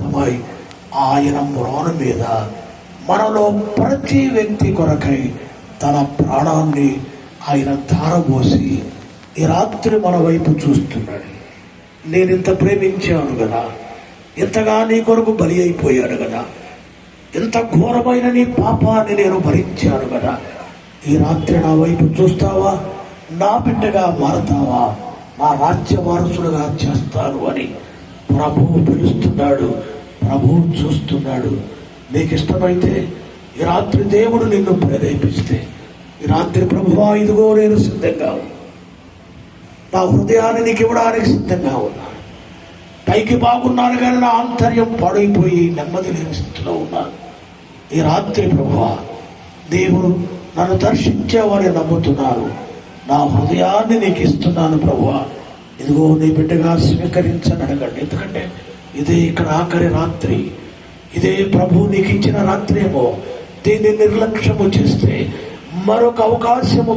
అర్థమై ఆయన మ్రాను మీద మనలో ప్రతి వ్యక్తి కొరకై తన ప్రాణాన్ని ఆయన ధారబోసి ఈ రాత్రి మన వైపు చూస్తున్నాడు. నేను ఇంత ప్రేమించాను కదా. ఇంతగా నీ కొరకు బలి అయిపోయాను కదా. ఇంత ఘోరమైన నీ పాపాన్ని నేను భరించాను కదా. ఈ రాత్రి నా వైపు చూస్తావా? నా బిడ్డగా మారతావా? నా రాజ్య వారసులుగా చేస్తాను అని ప్రభువు పిలుస్తున్నాడు ప్రభువు చూస్తున్నాడు. నీకు ఇష్టమైతే ఈ రాత్రి దేవుడు నిన్ను ప్రేరేపిస్తే. ఈ రాత్రి ప్రభువా ఇదిగో నేను సిద్ధంగా నా హృదయాన్ని నీకు ఇవ్వడానికి సిద్ధంగా ఉన్నాను పైకి బాగున్నాను కానీ నా ఆంతర్యం పాడైపోయి నెమ్మది లేని స్థితిలో ఉన్నాను ఈ రాత్రి ప్రభువా దేవుడు నన్ను దర్శించావని నమ్ముతున్నాను నా హృదయాన్ని నీకు ఇస్తున్నాను ప్రభువా. ఇదిగో నీ బిడ్డగా స్వీకరించని అడగండి ఎందుకంటే ఇదే ఇక్కడ ఆఖరి రాత్రి. ఇదే ప్రభు నీకు ఇచ్చిన రాత్రి ఏమో దీన్ని నిర్లక్ష్యము చేస్తే మరొక అవకాశము